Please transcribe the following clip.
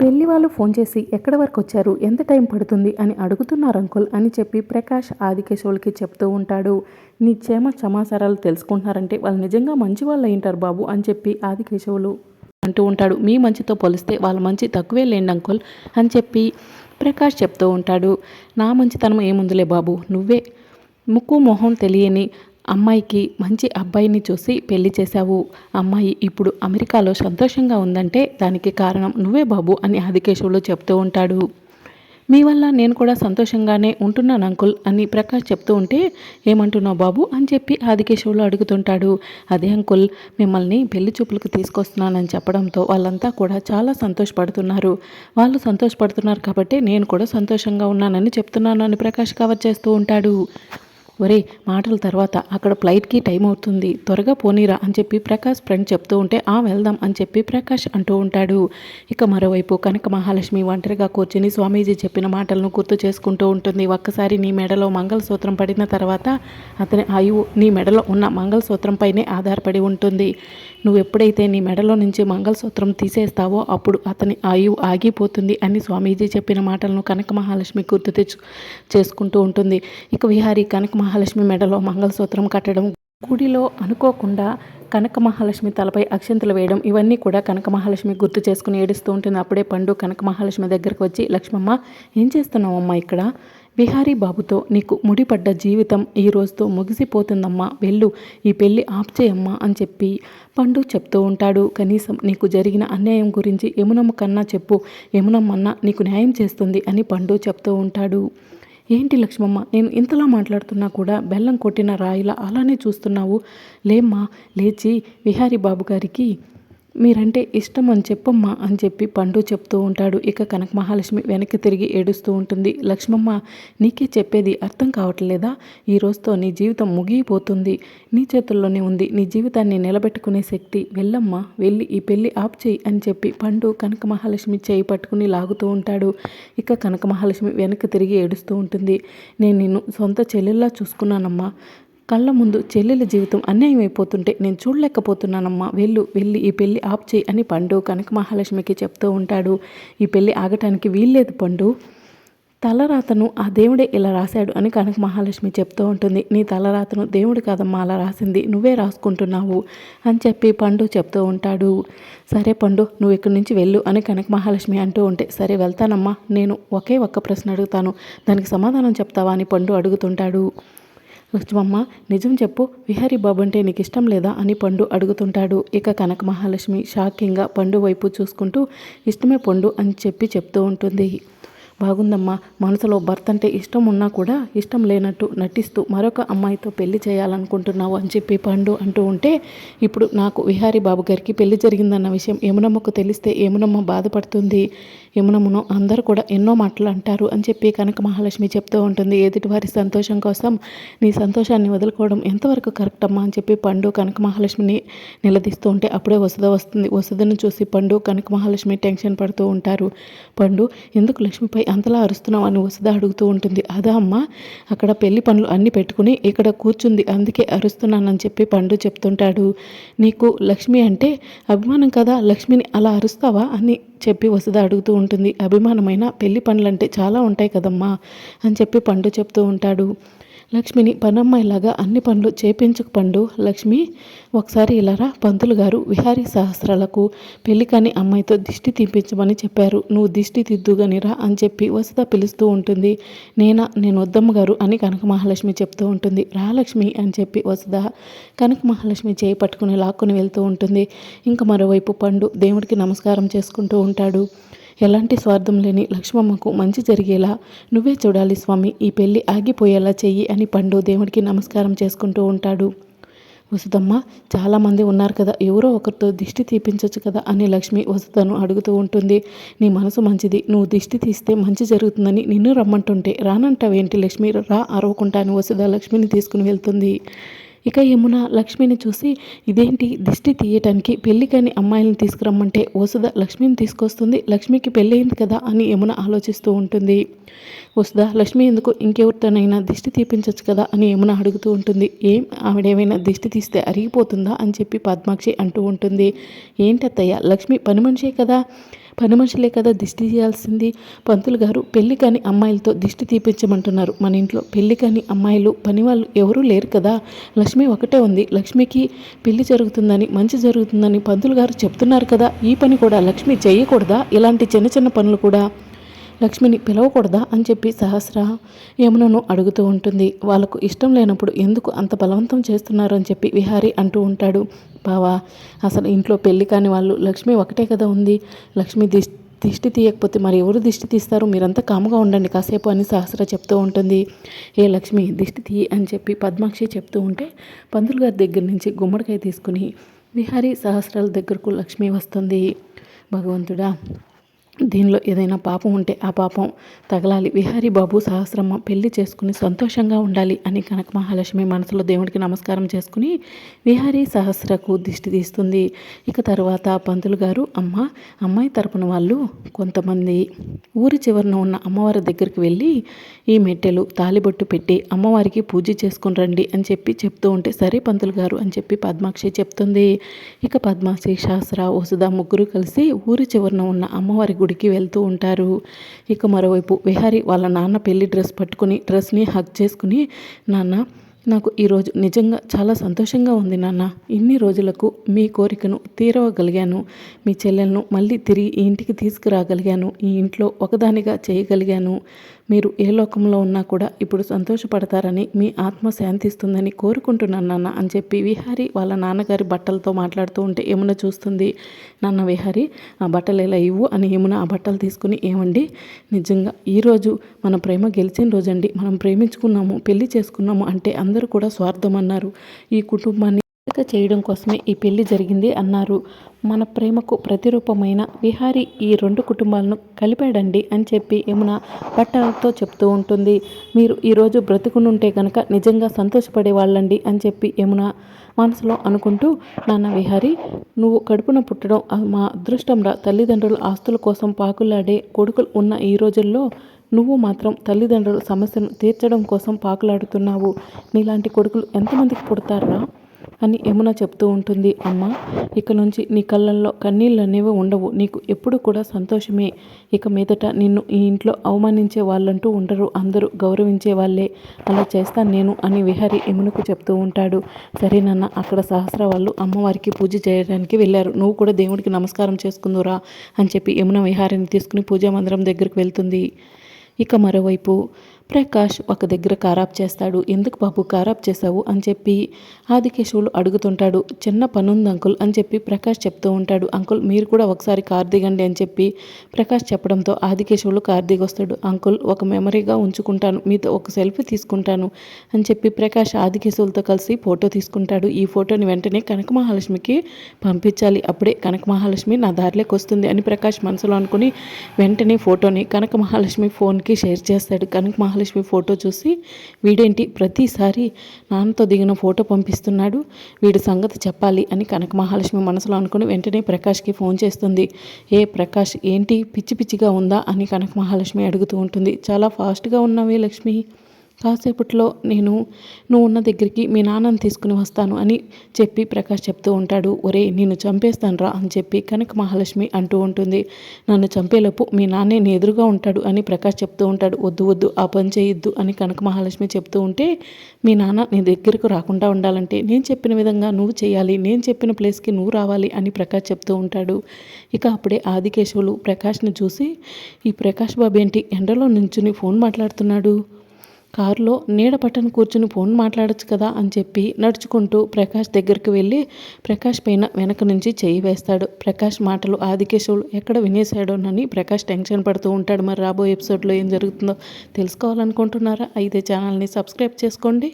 పెళ్ళి వాళ్ళు ఫోన్ చేసి ఎక్కడి వరకు వచ్చారు? ఎంత టైం పడుతుంది? అని అడుగుతున్నారు అంకుల్. అని చెప్పి ప్రకాష్ ఆదికేశవులకి చెప్తూ ఉంటాడు. నీ క్షేమ సమాచారాలు తెలుసుకుంటున్నారంటే వాళ్ళు నిజంగా మంచి వాళ్ళు అయింటారు బాబు అని చెప్పి ఆదికేశవులు అంటూ ఉంటాడు. మీ మంచితో పోలిస్తే వాళ్ళ మంచి తక్కువే లేండి అంకుల్ అని చెప్పి ప్రకాష్ చెప్తూ ఉంటాడు. నా మంచితనం ఏముందిలే బాబు. నువ్వే. ముక్కు మొహం తెలియని అమ్మాయికి మంచి అబ్బాయిని చూసి పెళ్ళి చేశావు. అమ్మాయి ఇప్పుడు అమెరికాలో సంతోషంగా ఉందంటే దానికి కారణం నువ్వే బాబు అని ఆదికేశవులు చెప్తూ ఉంటాడు. మీ వల్ల నేను కూడా సంతోషంగానే ఉంటున్నాను అంకుల్ అని ప్రకాష్ చెప్తూ ఉంటే ఏమంటున్నావు బాబు అని చెప్పి ఆదికేశవులు అడుగుతుంటాడు. అదే అంకుల్ మిమ్మల్ని పెళ్ళి చూపులకు తీసుకొస్తున్నానని చెప్పడంతో వాళ్ళంతా కూడా చాలా సంతోషపడుతున్నారు. వాళ్ళు సంతోషపడుతున్నారు కాబట్టి నేను కూడా సంతోషంగా ఉన్నానని చెప్తున్నాను అని ప్రకాష్ కవర్ చేస్తూ ఉంటాడు. ఒరే మాటల తర్వాత అక్కడ ఫ్లైట్కి టైం అవుతుంది. త్వరగా పోనీరా అని చెప్పి ప్రకాష్ ఫ్రెండ్ చెప్తూ ఉంటే ఆ వెళ్దాం అని చెప్పి ప్రకాష్ అంటూ ఉంటాడు. ఇక మరోవైపు కనక మహాలక్ష్మి ఒంటరిగా కూర్చుని స్వామీజీ చెప్పిన మాటలను గుర్తు చేసుకుంటూ ఉంటుంది. ఒక్కసారి నీ మెడలో మంగళసూత్రం పడిన తర్వాత అతని ఆయువు నీ మెడలో ఉన్న మంగళసూత్రంపైనే ఆధారపడి ఉంటుంది. నువ్వు ఎప్పుడైతే నీ మెడలో నుంచి మంగళసూత్రం తీసేస్తావో అప్పుడు అతని ఆయువు ఆగిపోతుంది అని స్వామీజీ చెప్పిన మాటలను కనక మహాలక్ష్మి గుర్తు తెచ్చు చేసుకుంటూ ఉంటుంది. ఇక విహారీ కనక మహాలక్ష్మి మెడలో మంగళసూత్రం కట్టడం గుడిలో అనుకోకుండా కనక మహాలక్ష్మి తలపై అక్షంతలు వేయడం ఇవన్నీ కూడా కనక మహాలక్ష్మి గుర్తు చేసుకుని ఏడుస్తూ ఉంటుంది. అప్పుడే పండు కనక మహాలక్ష్మి దగ్గరకు వచ్చి లక్ష్మమ్మ ఏం చేస్తున్నావమ్మా ఇక్కడ? విహారీ బాబుతో నీకు ముడిపడ్డ జీవితం ఈ రోజుతో ముగిసిపోతుందమ్మా. వెళ్ళు ఈ పెళ్ళి ఆప్చేయమ్మా అని చెప్పి పండు చెప్తూ ఉంటాడు. కనీసం నీకు జరిగిన అన్యాయం గురించి యమునమ్మ కన్నా చెప్పు. యమునమ్మన్నా నీకు న్యాయం చేస్తుంది అని పండు చెప్తూ ఉంటాడు. ఏంటి లక్ష్మమ్మ? నేను ఇంతలా మాట్లాడుతున్నా కూడా బెల్లం కొట్టిన రాయిలా అలానే చూస్తున్నావు. లేమ్మా లేచి విహారీ బాబు గారికి మీరంటే ఇష్టం అని చెప్పమ్మా అని చెప్పి పండు చెప్తూ ఉంటాడు. ఇక కనక మహాలక్ష్మి వెనక్కి తిరిగి ఏడుస్తూ ఉంటుంది. లక్ష్మమ్మ నీకే చెప్పేది అర్థం కావట్లేదా? ఈ రోజుతో నీ జీవితం ముగిపోతుంది నీ చేతుల్లోనే ఉంది. నీ జీవితాన్ని నిలబెట్టుకునే శక్తి. వెళ్ళమ్మా వెళ్ళి ఈ పెళ్ళి ఆప్ చేయి అని చెప్పి పండు కనక మహాలక్ష్మి చేయి పట్టుకుని లాగుతూ ఉంటాడు. ఇక కనక మహాలక్ష్మి వెనక్కి తిరిగి ఏడుస్తూ ఉంటుంది. నేను నిన్ను సొంత చెల్లెల్లా చూసుకున్నానమ్మా. కళ్ళ ముందు చెల్లెల జీవితం అన్యాయం అయిపోతుంటే నేను చూడలేకపోతున్నానమ్మా. వెళ్ళు వెళ్ళి ఈ పెళ్ళి ఆప్ చేయి అని పండు కనక మహాలక్ష్మికి చెప్తూ ఉంటాడు. ఈ పెళ్ళి ఆగటానికి వీల్లేదు పండు. తలరాతను ఆ దేవుడే ఇలా రాశాడు అని కనక మహాలక్ష్మి చెప్తూ ఉంటుంది. నీ తలరాతను దేవుడు కాదమ్మా అలా రాసింది. నువ్వే రాసుకుంటున్నావు అని చెప్పి పండు చెప్తూ ఉంటాడు. సరే పండు నువ్వు ఇక్కడి నుంచి వెళ్ళు అని కనక మహాలక్ష్మి అంటూ ఉంటే సరే వెళ్తానమ్మా నేను ఒకే ఒక్క ప్రశ్న అడుగుతాను. దానికి సమాధానం చెప్తావా అని పండు అడుగుతుంటాడు. లక్ష్మమ్మ నిజం చెప్పు విహారీ బాబు అంటే నీకు ఇష్టం లేదా అని పండు అడుగుతుంటాడు. ఇక కనక మహాలక్ష్మి షాకింగ్గా పండు వైపు చూసుకుంటూ ఇష్టమే పండు అని చెప్పి చెప్తూ ఉంటుంది. బాగుందమ్మా. మనసులో భర్త అంటే ఇష్టం ఉన్నా కూడా ఇష్టం లేనట్టు నటిస్తూ మరొక అమ్మాయితో పెళ్ళి చేయాలనుకుంటున్నావు అని చెప్పి పండు అంటూ ఉంటే ఇప్పుడు నాకు విహారీ బాబు గారికి పెళ్ళి జరిగిందన్న విషయం యమునమ్మకు తెలిస్తే యమునమ్మ బాధపడుతుంది. యమునమ్మను అందరూ కూడా ఎన్నో మాటలు అంటారు అని చెప్పి కనక మహాలక్ష్మి చెప్తూ ఉంటుంది. ఎదుటివారి సంతోషం కోసం నీ సంతోషాన్ని వదులుకోవడం ఎంతవరకు కరెక్ట్ అమ్మా అని చెప్పి పండు కనక మహాలక్ష్మిని నిలదీస్తూ ఉంటే అప్పుడే వసుద వస్తుంది. వసుదను చూసి పండు కనక మహాలక్ష్మి టెన్షన్ పడుతూ ఉంటారు. పండు ఎందుకు లక్ష్మిపై అంతలా అరుస్తున్నావు అని వసుద అడుగుతూ ఉంటుంది. అదా అమ్మా అక్కడ పెళ్ళి పనులు అన్నీ పెట్టుకుని ఇక్కడ కూర్చుంది అందుకే అరుస్తున్నానని చెప్పి పండు చెప్తుంటాడు. నీకు లక్ష్మి అంటే అభిమానం కదా లక్ష్మిని అలా అరుస్తావా? అని చెప్పి వసుధ అడుగుతూ ఉంటుంది అభిమానమైన పెళ్ళి పనులంటే చాలా ఉంటాయి కదమ్మా అని చెప్పి పండు చెప్తూ ఉంటాడు. లక్ష్మిని పనమ్మాయిలాగా అన్ని పనులు చేపించుకు పండు. లక్ష్మి ఒకసారి ఇలారా పంతులు గారు విహారీ సహస్రాలకు పెళ్ళి కాని అమ్మాయితో దిష్టి తీపించమని చెప్పారు. నువ్వు దిష్టి తిద్దుగానిరా అని చెప్పి వసుద పిలుస్తూ ఉంటుంది. నేనా నేను వద్దమ్మ గారు అని కనక మహాలక్ష్మి చెప్తూ ఉంటుంది. రా లక్ష్మి అని చెప్పి వసుద కనక మహాలక్ష్మి చేయి పట్టుకుని లాక్కుని వెళ్తూ ఉంటుంది. ఇంకా మరోవైపు పండు దేవుడికి నమస్కారం చేసుకుంటూ ఉంటాడు. ఎలాంటి స్వార్థం లేని లక్ష్మమ్మకు మంచి జరిగేలా నువ్వే చూడాలి స్వామి ఈ పెళ్ళి ఆగిపోయేలా చెయ్యి అని పండు దేవుడికి నమస్కారం చేసుకుంటూ ఉంటాడు. వసుదమ్మ చాలామంది ఉన్నారు కదా ఎవరో ఒకరితో దిష్టి తీపించవచ్చు కదా అని లక్ష్మి వసుదను అడుగుతూ ఉంటుంది. నీ మనసు మంచిది నువ్వు దిష్టి తీస్తే మంచి జరుగుతుందని నిన్ను రమ్మంటుంటే రానంటావేంటి లక్ష్మి? రా అరవకుంటాను వసుద లక్ష్మిని తీసుకుని వెళ్తుంది. ఇక యమున లక్ష్మిని చూసి ఇదేంటి? దిష్టి తీయటానికి పెళ్ళి కాని అమ్మాయిలను తీసుకురమ్మంటే వసుధ లక్ష్మిని తీసుకొస్తుంది. లక్ష్మికి పెళ్ళయింది కదా అని యమున ఆలోచిస్తూ ఉంటుంది. వసుధ లక్ష్మి ఎందుకు ఇంకెవరితోనైనా దిష్టి తీపించవచ్చు కదా అని యమున అడుగుతూ ఉంటుంది. ఏం? ఆవిడేమైనా దిష్టి తీస్తే అరిగిపోతుందా? అని చెప్పి పద్మాక్షి అంటూ ఉంటుంది. ఏంటత్తయ్య? లక్ష్మి పని మనిషే కదా. పని మనుషులే కదా దిష్టి తీయాల్సింది. పంతులు గారు పెళ్ళి కాని అమ్మాయిలతో దిష్టి తీపించమంటున్నారు మన ఇంట్లో పెళ్ళి కాని అమ్మాయిలు పని వాళ్ళు ఎవరూ లేరు కదా. లక్ష్మి ఒకటే ఉంది. లక్ష్మికి పెళ్ళి జరుగుతుందని మంచి జరుగుతుందని పంతులు గారు చెప్తున్నారు కదా. ఈ పని కూడా లక్ష్మి చేయకూడదా? ఇలాంటి చిన్న చిన్న పనులు కూడా లక్ష్మిని పిలవకూడదా అని చెప్పి సహస్ర యమునను అడుగుతూ ఉంటుంది. వాళ్ళకు ఇష్టం లేనప్పుడు ఎందుకు అంత బలవంతం చేస్తున్నారు అని చెప్పి విహారీ అంటూ ఉంటాడు. బావా అసలు ఇంట్లో పెళ్ళి కాని వాళ్ళు లక్ష్మి ఒకటే కదా ఉంది. లక్ష్మి దిష్టి దిష్టి తీయకపోతే మరి ఎవరు దిష్టి తీస్తారు? మీరంతా కాముగా ఉండండి కాసేపు అని సహస్ర చెప్తూ ఉంటుంది. ఏ లక్ష్మి దిష్టి తీయి అని చెప్పి పద్మాక్షి చెప్తూ ఉంటే పందులు గారి దగ్గర నుంచి గుమ్మడికాయ తీసుకుని విహారీ సహస్రాల దగ్గరకు లక్ష్మి వస్తుంది. భగవంతుడా దీనిలో ఏదైనా పాపం ఉంటే ఆ పాపం తగలాలి. విహారీ బాబు సహస్రమ్మ పెళ్ళి చేసుకుని సంతోషంగా ఉండాలి అని కనక మహాలక్ష్మి మనసులో దేవుడికి నమస్కారం చేసుకుని విహారీ సహస్రకు దిష్టి తీస్తుంది. ఇక తర్వాత పంతులు గారు అమ్మ అమ్మాయి తరపున వాళ్ళు కొంతమంది ఊరి చివరన ఉన్న అమ్మవారి దగ్గరికి వెళ్ళి ఈ మెట్టెలు తాలిబొట్టు పెట్టి అమ్మవారికి పూజ చేసుకుని రండి అని చెప్పి చెప్తూ ఉంటే సరే పంతులు గారు అని చెప్పి పద్మాక్షి చెప్తుంది. ఇక పద్మాక్షి శాస్త్ర వసుధ ముగ్గురు కలిసి ఊరి చివరన ఉన్న అమ్మవారి గుడి గుడికి వెళ్తూ ఉంటారు. ఇక మరోవైపు విహారి వాళ్ళ నాన్న పెళ్ళి డ్రెస్ పట్టుకుని డ్రెస్ని హక్ చేసుకుని నాన్న నాకు ఈరోజు నిజంగా చాలా సంతోషంగా ఉంది నాన్న. ఇన్ని రోజులకు మీ కోరికను తీరవగలిగాను. మీ చెల్లెలను మళ్ళీ తిరిగి ఈ ఇంటికి తీసుకురాగలిగాను. ఈ ఇంట్లో ఒకదానిగా చేయగలిగాను. మీరు ఏ లోకంలో ఉన్నా కూడా ఇప్పుడు సంతోషపడతారని మీ ఆత్మ శాంతిస్తుందని కోరుకుంటున్నాను నాన్న అని చెప్పి విహారి వాళ్ళ నాన్నగారి బట్టలతో మాట్లాడుతూ ఉంటే యమున చూస్తుంది? నాన్న విహారి ఆ బట్టలు ఎలా ఇవ్వు? అని యమున ఆ బట్టలు తీసుకుని ఏమండి? నిజంగా ఈరోజు మన ప్రేమ గెలిచిన రోజండి. మనం ప్రేమించుకున్నాము పెళ్ళి చేసుకున్నాము అంటే అందరూ కూడా స్వార్థం అన్నారు ఈ కుటుంబాన్ని చేయడం కోసమే ఈ పెళ్ళి జరిగింది అన్నారు. మన ప్రేమకు ప్రతిరూపమైన విహారీ ఈ రెండు కుటుంబాలను కలిపాడండి అని చెప్పి యమున పట్టాలతో చెప్తూ ఉంటుంది. మీరు ఈరోజు బ్రతుకునుంటే కనుక నిజంగా సంతోషపడే వాళ్ళండి అని చెప్పి యమున మనసులో అనుకుంటూ నాన్న విహారీ నువ్వు కడుపున పుట్టడం మా అదృష్టంరా. తల్లిదండ్రుల ఆస్తుల కోసం పాకులాడే కొడుకులు ఉన్న ఈ రోజుల్లో నువ్వు మాత్రం తల్లిదండ్రుల సమస్యను తీర్చడం కోసం పాకులాడుతున్నావు. నీలాంటి కొడుకులు ఎంతమందికి పుడతారా అని యమున చెప్తూ ఉంటుంది అమ్మ ఇక నుంచి నీ కళ్ళల్లో కన్నీళ్ళు అనేవి ఉండవు. నీకు ఎప్పుడు కూడా సంతోషమే. ఇక మీదట నిన్ను ఈ ఇంట్లో అవమానించే వాళ్ళంటూ ఉండరు. అందరూ గౌరవించే వాళ్ళే. అలా చేస్తాను నేను అని విహారి యమునకు చెప్తూ ఉంటాడు. సరే నాన్న అక్కడ సహస్ర వాళ్ళు అమ్మవారికి పూజ చేయడానికి వెళ్ళారు. నువ్వు కూడా దేవుడికి నమస్కారం చేసుకుందురా అని చెప్పి యమున విహారిని తీసుకుని పూజా మందిరం దగ్గరికి వెళ్తుంది. ఇక మరోవైపు ప్రకాష్ ఒక దగ్గర ఖరాబ్ చేస్తాడు. ఎందుకు బాబు ఖరాబ్ చేశావు? అని చెప్పి ఆదికేశవులు అడుగుతుంటాడు. చిన్న పనుంది అంకుల్ అని చెప్పి ప్రకాష్ చెప్తూ ఉంటాడు. అంకుల్ మీరు కూడా ఒకసారి కార్ దిగండి అని చెప్పి ప్రకాష్ చెప్పడంతో ఆదికేశవులు కార్ దిగొస్తాడు. అంకుల్ ఒక మెమరీగా ఉంచుకుంటాను. మీతో ఒక సెల్ఫీ తీసుకుంటాను అని చెప్పి ప్రకాష్ ఆదికేశవులతో కలిసి ఫోటో తీసుకుంటాడు. ఈ ఫోటోని వెంటనే కనక మహాలక్ష్మికి పంపించాలి. అప్పుడే కనక మహాలక్ష్మి నా దారిలోకి వస్తుంది అని ప్రకాష్ మనసులో అనుకుని వెంటనే ఫోటోని కనక మహాలక్ష్మి ఫోన్కి షేర్ చేస్తాడు. కనక మహాలక్ష్మి మహాలక్ష్మి ఫోటో చూసి వీడేంటి ప్రతిసారి నాన్నతో దిగిన ఫోటో పంపిస్తున్నాడు. వీడి సంగతి చెప్పాలి అని కనక మహాలక్ష్మి మనసులో అనుకుని వెంటనే ప్రకాష్కి ఫోన్ చేస్తుంది. ఏ ప్రకాష్ ఏంటి? పిచ్చి పిచ్చిగా ఉందా? అని కనక మహాలక్ష్మి అడుగుతూ ఉంటుంది. చాలా ఫాస్ట్గా ఉన్నావే లక్ష్మి. కాసేపట్లో నేను నువ్వు ఉన్న దగ్గరికి మీ నాన్నని తీసుకుని వస్తాను అని చెప్పి ప్రకాష్ చెప్తూ ఉంటాడు. ఒరే నేను చంపేస్తానురా అని చెప్పి కనక మహాలక్ష్మి అంటూ ఉంటుంది. నన్ను చంపేలోపు మీ నాన్నే నీ ఎదురుగా ఉంటాడు అని ప్రకాష్ చెప్తూ ఉంటాడు. వద్దు వద్దు ఆ పని చేయొద్దు అని కనక మహాలక్ష్మి చెప్తూ ఉంటే మీ నాన్న నీ దగ్గరకు రాకుండా ఉండాలంటే నేను చెప్పిన విధంగా నువ్వు చేయాలి నేను చెప్పిన ప్లేస్కి నువ్వు రావాలి అని ప్రకాష్ చెప్తూ ఉంటాడు. ఇక అప్పుడే ఆదికేశవులు ప్రకాష్ని చూసి ఈ ప్రకాష్ బాబు ఏంటి? ఎండలో నుంచుని ఫోన్ మాట్లాడుతున్నాడు? కారులో నీడ పట్టణ కూర్చుని ఫోన్ మాట్లాడచ్చు కదా అని చెప్పి నడుచుకుంటూ ప్రకాష్ దగ్గరికి వెళ్ళి ప్రకాష్ పైన వెనక నుంచి చేయి వేస్తాడు. ప్రకాష్ మాటలు ఆదికేశవులు ఎక్కడ వినేశాడోనని ప్రకాష్ టెన్షన్ పడుతూ ఉంటాడు. మరి రాబోయే ఎపిసోడ్లో ఏం జరుగుతుందో తెలుసుకోవాలనుకుంటున్నారా? అయితే ఛానల్ని సబ్స్క్రైబ్ చేసుకోండి.